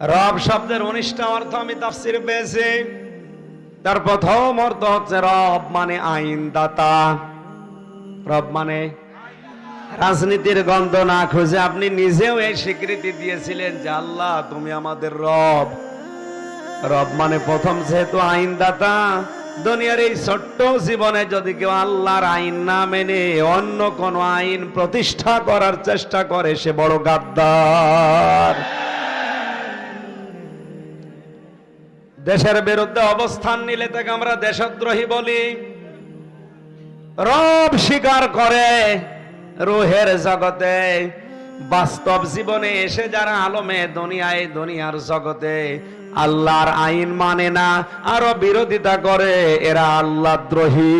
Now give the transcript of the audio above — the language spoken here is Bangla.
রব শব্দের উনিশটা অর্থ আমি তাফসির পেয়েছি। তার প্রথম অর্থ হচ্ছে রব মানে আইনদাতা। রব মানে রাজনীতির গন্ধ না খুঁজে আপনি নিজেও এই স্বীকৃতি দিয়েছিলেন যে আল্লাহ, তুমি আমাদের রব। রব মানে প্রথম যেহেতু আইনদাতা, দুনিয়ার এই ছোট্ট জীবনে যদি কেউ আল্লাহর আইন না মেনে অন্য কোন আইন প্রতিষ্ঠা করার চেষ্টা করে, সে বড় গাদ্দার। দেশের বিরুদ্ধে অবস্থান নিলে তাকে আমরা দেশদ্রোহী বলি। রব স্বীকার করে রুহের জগতে। বাস্তব জীবনে এসে যারা আলমে দুনিয়ায়, দুনিয়ার জগতে আল্লাহর আইন মানে না, আরও বিরোধিতা করে, এরা আল্লাহ দ্রোহী।